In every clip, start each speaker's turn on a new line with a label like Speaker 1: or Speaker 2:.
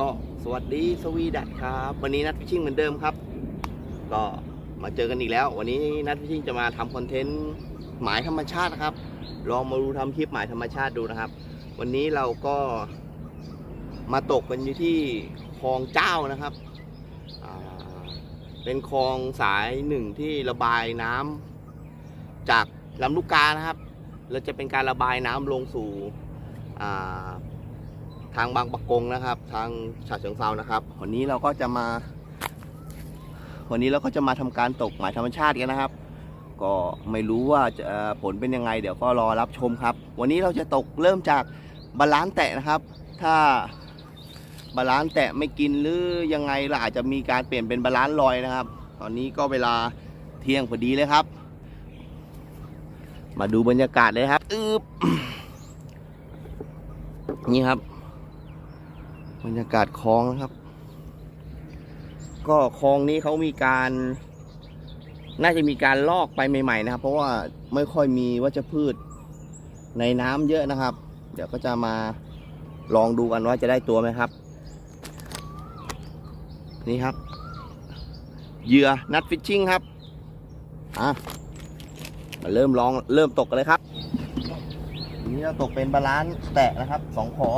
Speaker 1: ก็สวัสดีสวีดัตครับ วันนี้นัดฟิชชิ่งเหมือนเดิมครับ ก็มาเจอกันอีกแล้ว วันนี้นัดฟิชชิ่งจะมาทำคอนเทนต์หมายธรรมชาตินะครับ ลองมาดูทำคลิปหมายธรรมชาติดูนะครับ วันนี้เราก็มาตกกันอยู่ที่คลองเจ้านะครับ เป็นคลองสายหนึ่งที่ระบายน้ำจากลำลูกกานะครับ เราจะเป็นการระบายน้ำลงสู่ ทางบางปะกงนะครับ ทางฉะเชิงเซานะครับ วันนี้เราก็จะมา วันนี้เราก็จะมาทำการตกหมายธรรมชาติกันนะครับ ก็ไม่รู้ว่าจะผลเป็นยังไง เดี๋ยวก็รอรับชมครับ วันนี้เราจะตกเริ่มจากบาลานซ์แตะนะครับ ถ้าบาลานซ์แตะไม่กินหรือยังไงเราอาจจะมีการเปลี่ยนเป็นบาลานซ์ลอยนะครับ ตอนนี้ก็เวลาเที่ยงพอดีเลยครับ มาดูบรรยากาศเลยครับ อึบนี่ครับ บรรยากาศคลองนะครับ ก็คลองนี้เขามีการ น่าจะมีการลอกไปใหม่ๆนะครับ เพราะว่าไม่ค่อยมีวัชพืชในน้ำเยอะนะครับ เดี๋ยวก็จะมาลองดูกันว่าจะได้ตัวไหมครับ นี่ครับเหยื่อนัดฟิชชิ่งครับอะมาเริ่มลองเริ่มตกกันเลยครับ นี้เราตกเป็นบาลานซ์แตะนะครับสองขอ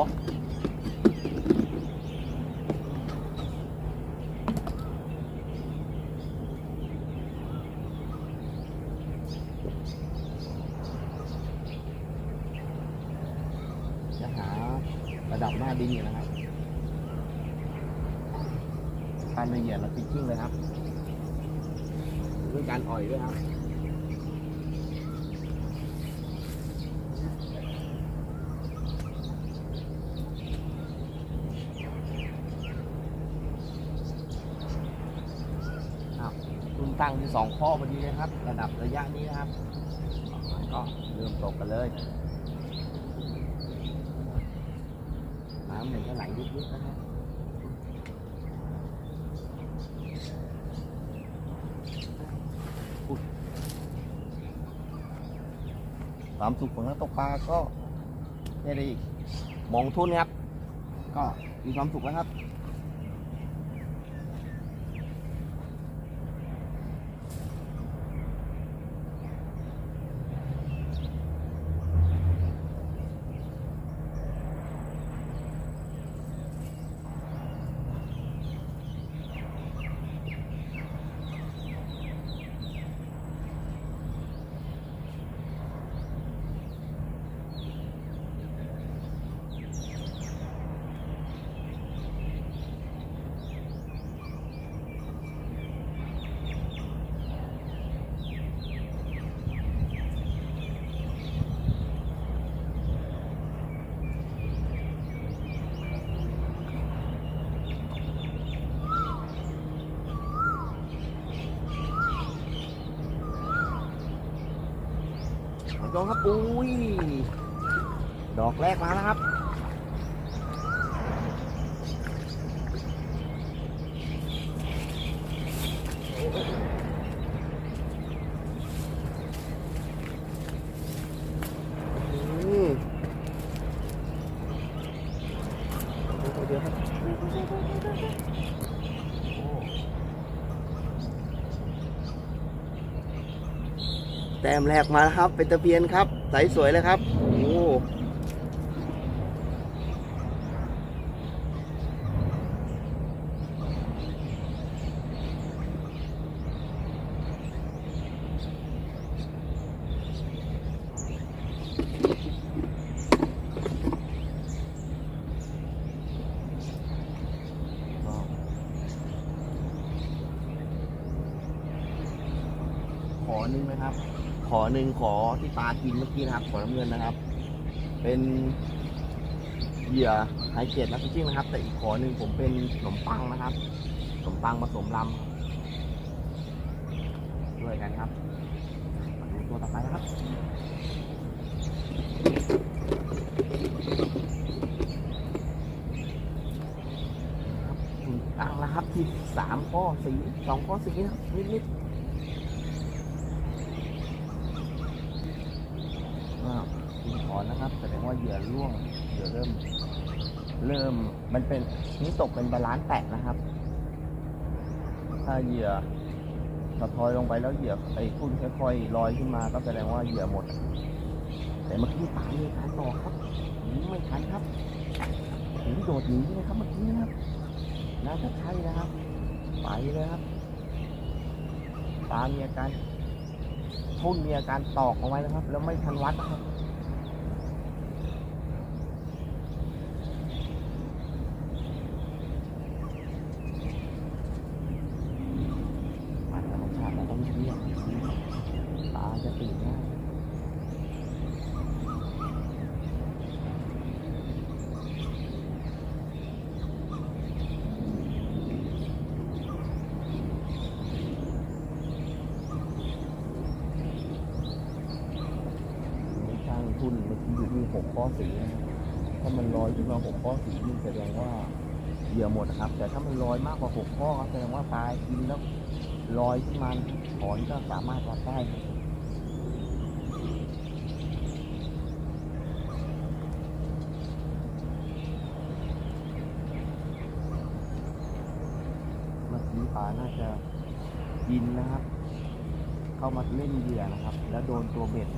Speaker 1: จะหาระดับหน้าดินอยู่นะครับการละเอียดเราฟิชชิ่งเลยครับด้วยการอ่อยด้วยครับ ครับคุณ ตั้งที่สองข้อพอดีเลยครับ ระดับระยะนี้นะครับ ก็เริ่มตกกันเลยน้ำหมือนจะไหลยุบๆนะครับความสุขของนักตกปลาก็ได้ดีมองทุ่นครับ ก็มีความสุขแล้วครับ หองครับอุ้ยดอกแรกมาแล้วครับ อืมเดี๋ยวครับโอ้แต้มแรกมาแล้วครับ เป็นตะเพียนครับ ใสสวยเลยครับโอ้ขอหนึ่งไหมครับ ขอหนึ่งขอที่ปลากินเมื่อกี้นะครับ ขอน้ำเงินนะครับ เป็นเหยื่อไฮเกรดนักฟิชชิ่งนะครับ แต่อีกขอหนึ่งผมเป็นขนมปังนะครับขนมปังผสมลำด้วยกันครับมาดูตัวต่อไปนะครับตั้งแล้วครับที่สามข้อสี่สองข้อสี่นะนิดๆ อ่าคุณถอนนะครับแสดงว่า เหยื่อร่วงเหยื่อเริ่ม เริ่มมันเป็นนี่ตกเป็นบาลานซ์แตกนะครับ ถ้าเหยื่อสะทอยลงไปแล้วเหยื่อไอ้พุ่นค่อยๆลอยขึ้นมาก็แสดงว่าเหยื่อหมด แต่เมื่อกี้ปลามีการต่อครับหนีไม่ทันครับหนีโดดหนีเลยครับเมื่อกี้นะครับน่าจะใช่นะครับ ไปเลยครับปลามีอาการทุ่นมีอาการตอกเอาไว้นะครับ แล้วไม่ทันวัดนะครับ มันธรรมชาติเราต้องเชื่อตาจะตื่นง่ายไม่ช่างทุนเมื่อกี้อยู่ที่หกข้อสีนะครับถ้า มาหกข้อสีนี่แสดงว่าเหยื่อหมดนะครับ แต่ถ้ามันลอยมากกว่าหกข้อก็แสดงว่าปลากินแล้วลอยขึ้นมาถอนก็สามารถวัดได้ีปลาน่าจะกินนะครับ เข้ามาเล่นเหยื่อนะครับ แล้วโดนตัวเบ็ด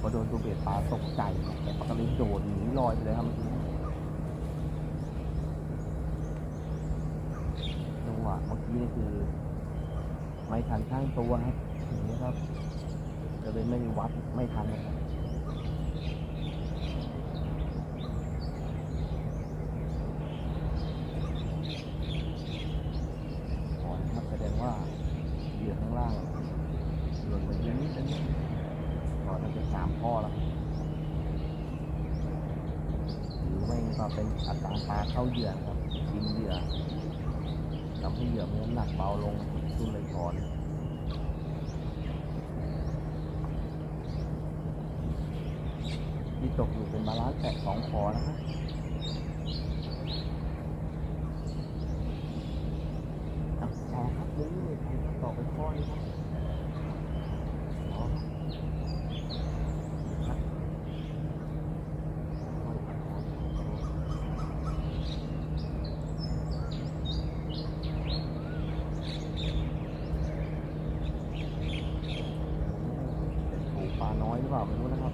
Speaker 1: พอโดนตัวเบ็ดปลาตกใจแต่ปลาก็เลยโดดหนีลอยไปเลยครับเมื่อกี้จัง หวะเมื่อกี้นี่คือ ไม่ทันข้างตัวครับอย่างนี้ครับก็เลยไม่วัดไม่ทันนะครับถอนครับแสดงว่าเหยื่อข้างล่างหล่นไปนิดนึงถอนมันเป็นสามข้อแล้วครับหรือไม่ก็เป็นอัตราปลาเข้าเหยื่อนะครับกินเหยื่อทำให้เหยื่อมีน้ำหนักเบาลงขึ้นเลยถอน ที่ตกอยู่เป็นบาลานซ์แตะสองขอนะครับอะต่อครับเรื่อยๆไปครับต่อไปข้อนี้ครับต่อครับเป็นผูปลาน้อยหรือเปล่าไม่รู้นะครับ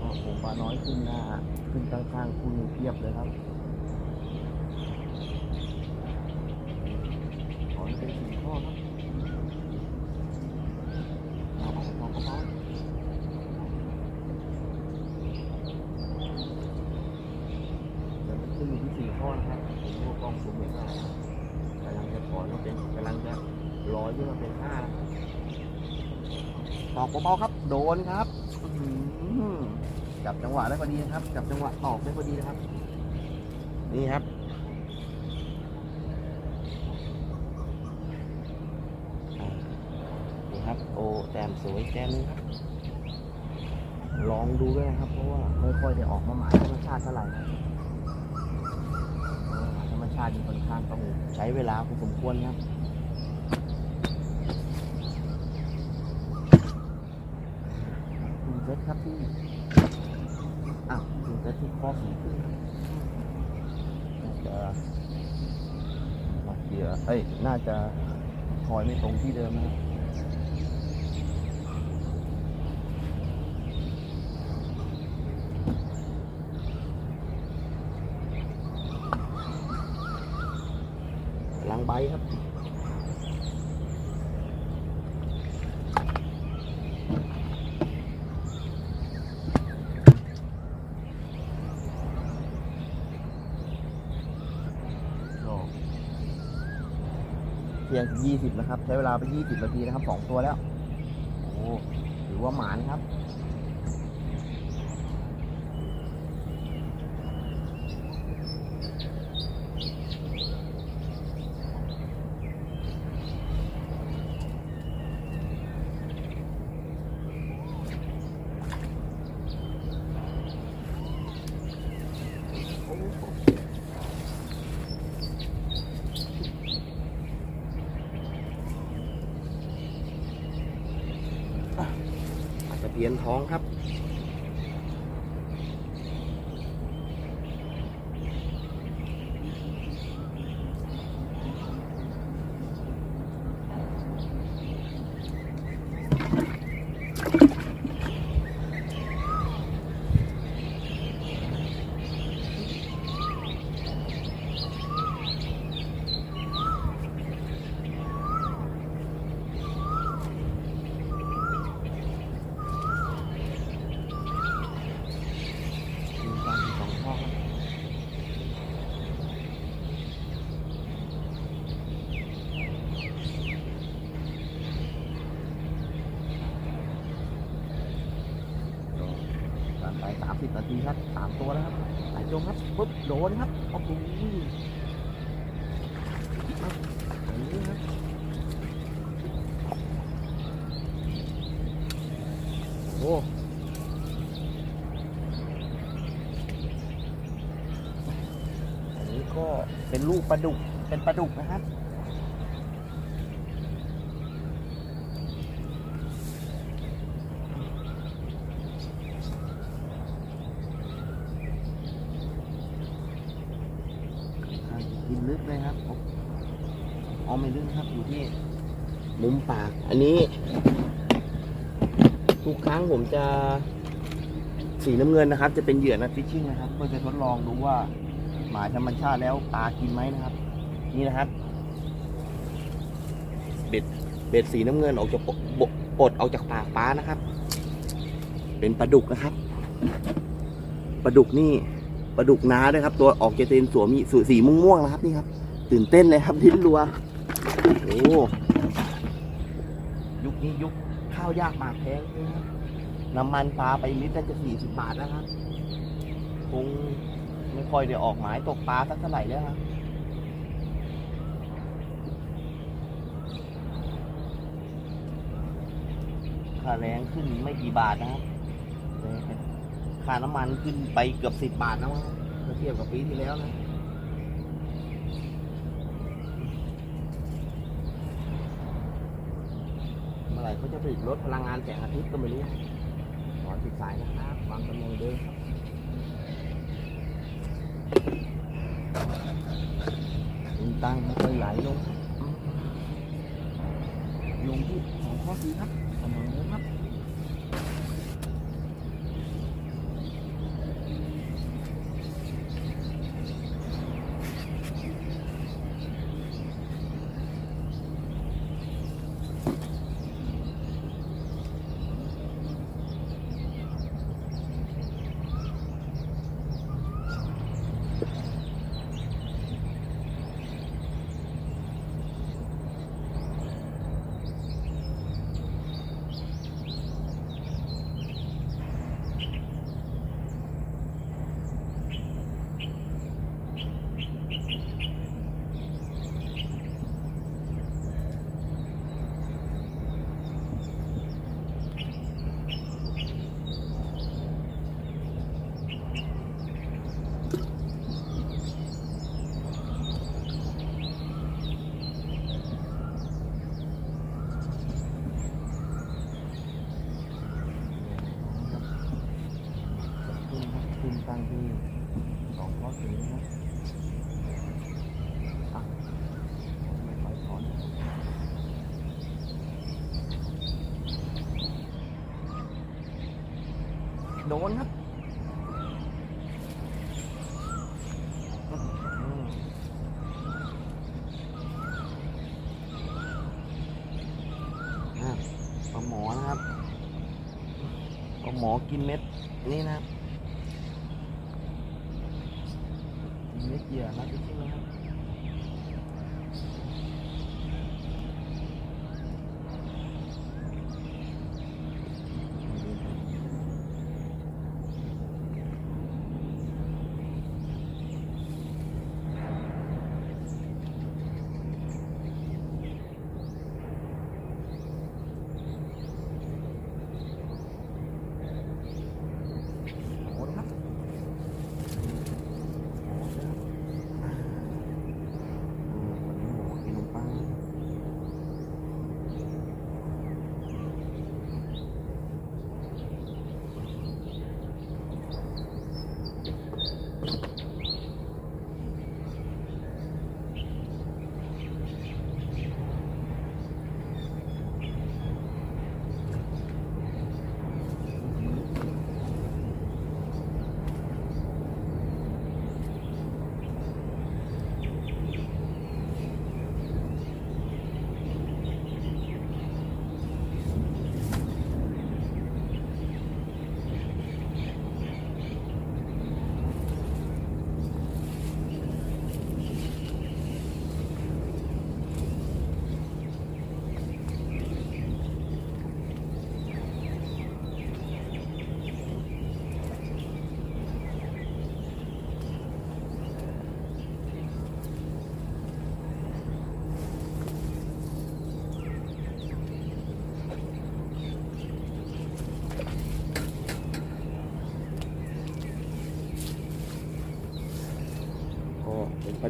Speaker 1: อ๋อผมปลาน้อย ขึ้นหน้า ขึ้นข้างๆคุณเพียบเลยครับขอให้เป็นสี่ข้อครับออาเอาเอาเอาเดี๋ยวมันขึ้นอยู่ที่สี่ข้อนะครับผมดูกล้องผมเห็นว่ากำลังจะถอนมาเป็นกำลังจะลอยขึ้นมาเป็นห้านะครับตอกเบาๆครับ โดนครับ จับจังหวะได้พอดีนะครับ จับจังหวะตอกได้พอดีนะครับ นี่ครับ นี่ครับ โอ้แต้มสวยแต้มนึงครับ ลองดูด้วยนะครับ เพราะว่าไม่ค่อยได้ออกมาหมายธรรมชาติเท่าไหร่นะเพราะว่าหมายธรรมชาติค่อนข้างต้องใช้เวลาพอสมควรครับคุณเซตครับพี่ ที่ข้อสีจะมาเกียร์เอ้ย น่าจะถอยไม่ตรงที่เดิมนะครับ ลังใบครับ ก็เพียง 20 นะครับ ใช้เวลาไป 20 นาทีนะครับสองตัวแล้ว โอ้ ถือว่าหมานครับ Thank you. านไปสามสิบนาทีครับสามตัวแล้วครับหลายจงครับปุ๊บโดนครับโอ้โหครับอย่นี้ครับโอ้อันนี้ก็เป็นลูกปลาดุกเป็นปลาดุกนะครับ กินลึกเลยครับอ๋อไม่ลึกนะครับ อยู่ที่ มุมปาก อันนี้ ทุกครั้งผมจะสีน้ำเงินนะครับ จะเป็นเหยื่อนัดฟิชชิ่งนะครับ เพื่อจะทดลองดูว่าหมายธรรมชาติแล้วปลากินไหมนะครับ นี่นะครับ เบ็ดเบ็ดสีน้ำเงินออกจากปปปลดออกจากปากปลานะครับ เป็นปลาดุกนะครับปลาดุกนี่ปลาดุกน้าด้วยครับ ตัวออกจะเป็นสวมีสีม่วงๆนะครับ นี่ครับ ตื่นเต้นเลยครับลิ้นรัวโอ้ นี้ยุคข้าวยากหมากแพงนะครับน้ำมันปลาไปลิตรจะสี่สิบบาทนะครับคงไม่ค่อยได้ออกหมายตกปลาสักเท่าไหร่แล้วครับค่าแรงขึ้นไม่กี่บาทนะครับค่าน้ำมันขึ้นไปเกือบสิบบาทแล้วเมื่อเทียบกับปีที่แล้วนะ มื่อไหร่เขาจะผลิตรถพลังงานแสงอาทิตย์ก็ไม่รู้ขอติดสายนะครับวางกำลังเดินครับตึงตังไม่ค่อยไหลลงลงที่ของข้อสีครับกำลังเดินครับขึ้นครับขึ้น ตั้งที่สองข้อสี่นะโดนครับปลาหมอนะครับปลาหมอกินเม็ด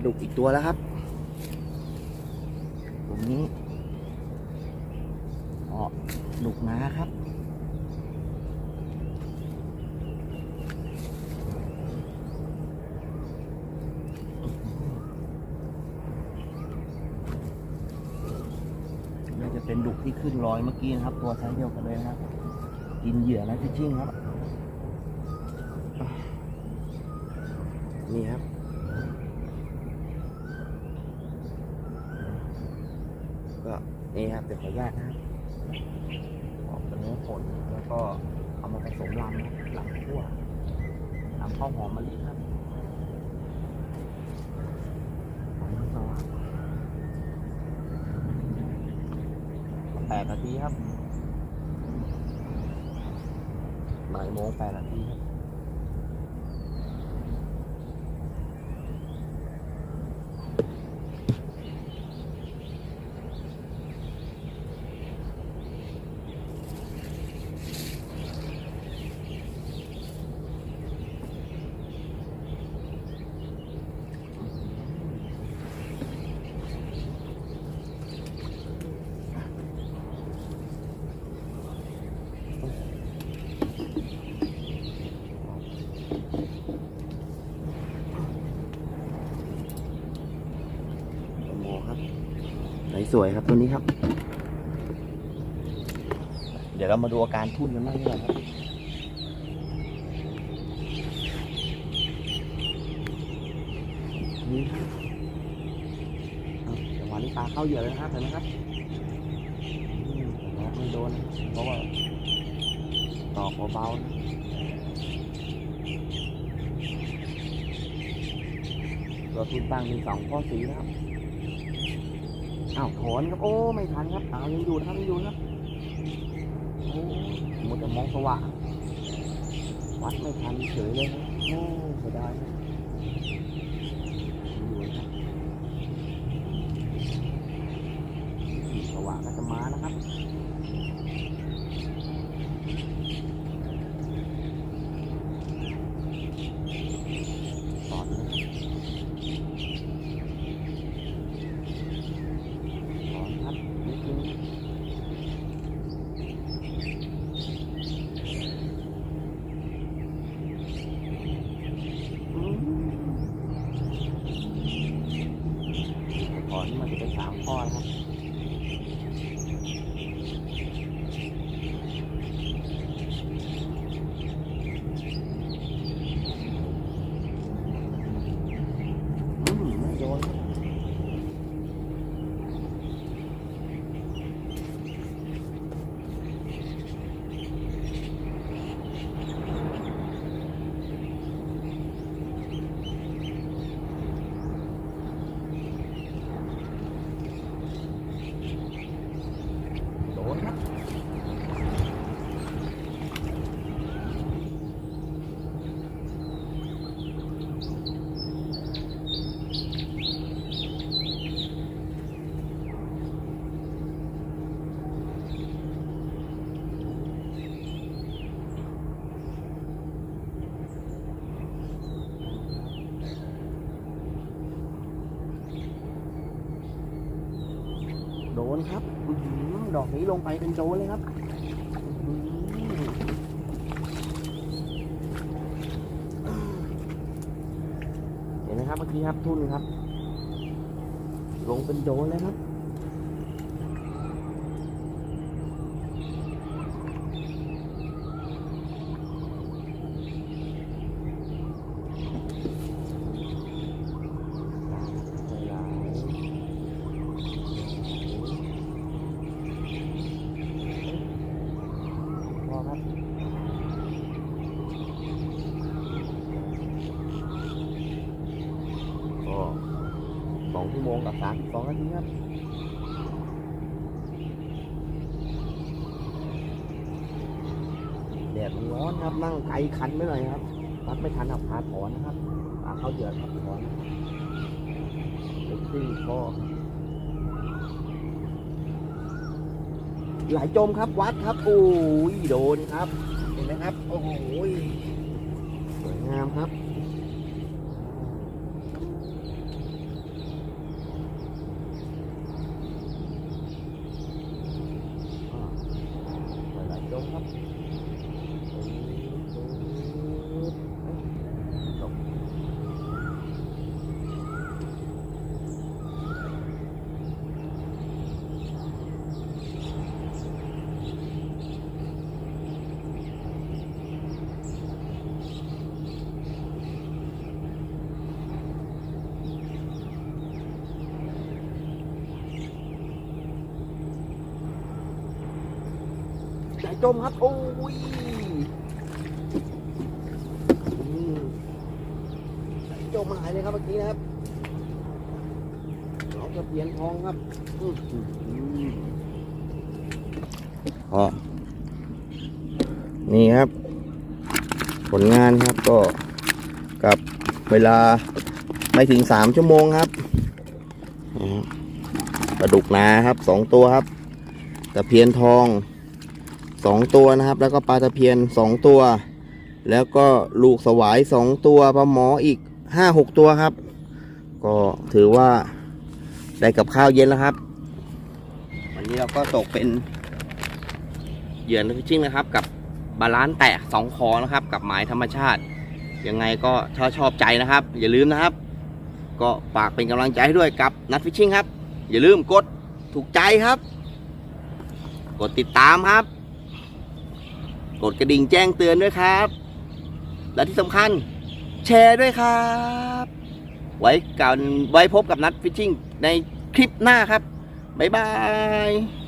Speaker 1: ดุกอีกตัวแล้วครับ ตรงนี้อ๋อดุกนาครับน่าจะเป็นดุกที่ขึ้นลอยเมื่อกี้นะครับ ตัวไซส์เดียวกันเลยนะครับ กินเหยื่อนะพี่ชิ่งครับ นี่ครับ ก็ นี่ครับเดี๋ยวขออนุญาตนะครับออกเป็นเนื้อผลแล้วก็เอามาผสมลำลำคั่วลำข้าวหอมมะลิครับหอมสว่างแปดนาทีครับบ่ายโมงแปดนาทีครับ โมครับไหน สวยครับตัวนี้ครับ เดี๋ยวเรามาดูอาการทุ่นกันบ้างดีกว่าครับนี่ครับเอาจังหวะนี้ปลาเข้าเหยื่อเลยนะครับเห็นไหมครับอืมแต่ว่าไม่โดนนะครับเพราะว่าตอกเบาๆนะตัวทุนตั้งมีสองข้อสีนะครับ อ้าวถอนครับ โอ้ไม่ทันครับอ้าวยังอยู่นะครับยังอยู่นะครับโอ้หมดแต่มองสว่างวัดไม่ทันเฉยเลยโอ้เสียดายนะครับสว่างก็จะมานะครับ ตอนนี้ถอนครับนิดนึง อืมก่อนมันจะเป็นสามข้อนะครับ อืมไม่โดนครับโดนครับ โดน ครับดอกนี้ลงไปเป็นโดนเลยครับเห็นไหมครับเมื่อกี้ครับทุ่นครับ ลงเป็นโดนเลยครับ พอครับก็สองชั่วโมงกับสามสองนาทีครับ แดดมั นะครับ นั่งไกลคันไม่หน่อยครับรัดไม่ทันอับพาถอนนะครับปาเขาเหยื่อครับถอนเล็กซี่พอไหลจมครับวัดครับโอ้ยโดนครับ เห็นไหมครับ โอ้โหยสวยงามครับ จมครับ โอ้ยอืมสายจมหายเลยครับเมื่อกี้นะครับน้องตะเพียนทองครับอ๋อนี่ครับ ผลงานครับก็กับเวลาไม่ถึงสามชั่วโมงครับนี่ครับปลาดุกนาครับสองตัวครับตะเพียนทอง สองตัวนะครับ แล้วก็ปลาตะเพียนสองตัว แล้วก็ลูกสวายสองตัวปลาหมออีกห้าหกตัวครับ ก็ถือว่าได้กับข้าวเย็นแล้วครับ วันนี้เราก็ตกเป็นเหยื่อนักฟิชชิ่งนะครับ กับบาลานซ์แตกสองคอนะครับ กับหมายธรรมชาติ ยังไงก็ถ้าชอบใจนะครับ อย่าลืมนะครับ ก็ฝากเป็นกำลังใจให้ด้วยกับนัดฟิชชิ่งครับ อย่าลืมกดถูกใจครับ กดติดตามครับ กดกระดิ่งแจ้งเตือนด้วยครับ และที่สำคัญแชร์ด้วยครับ ไว้กันไว้พบกับนัดฟิชชิ่งในคลิปหน้าครับ บ๊ายบาย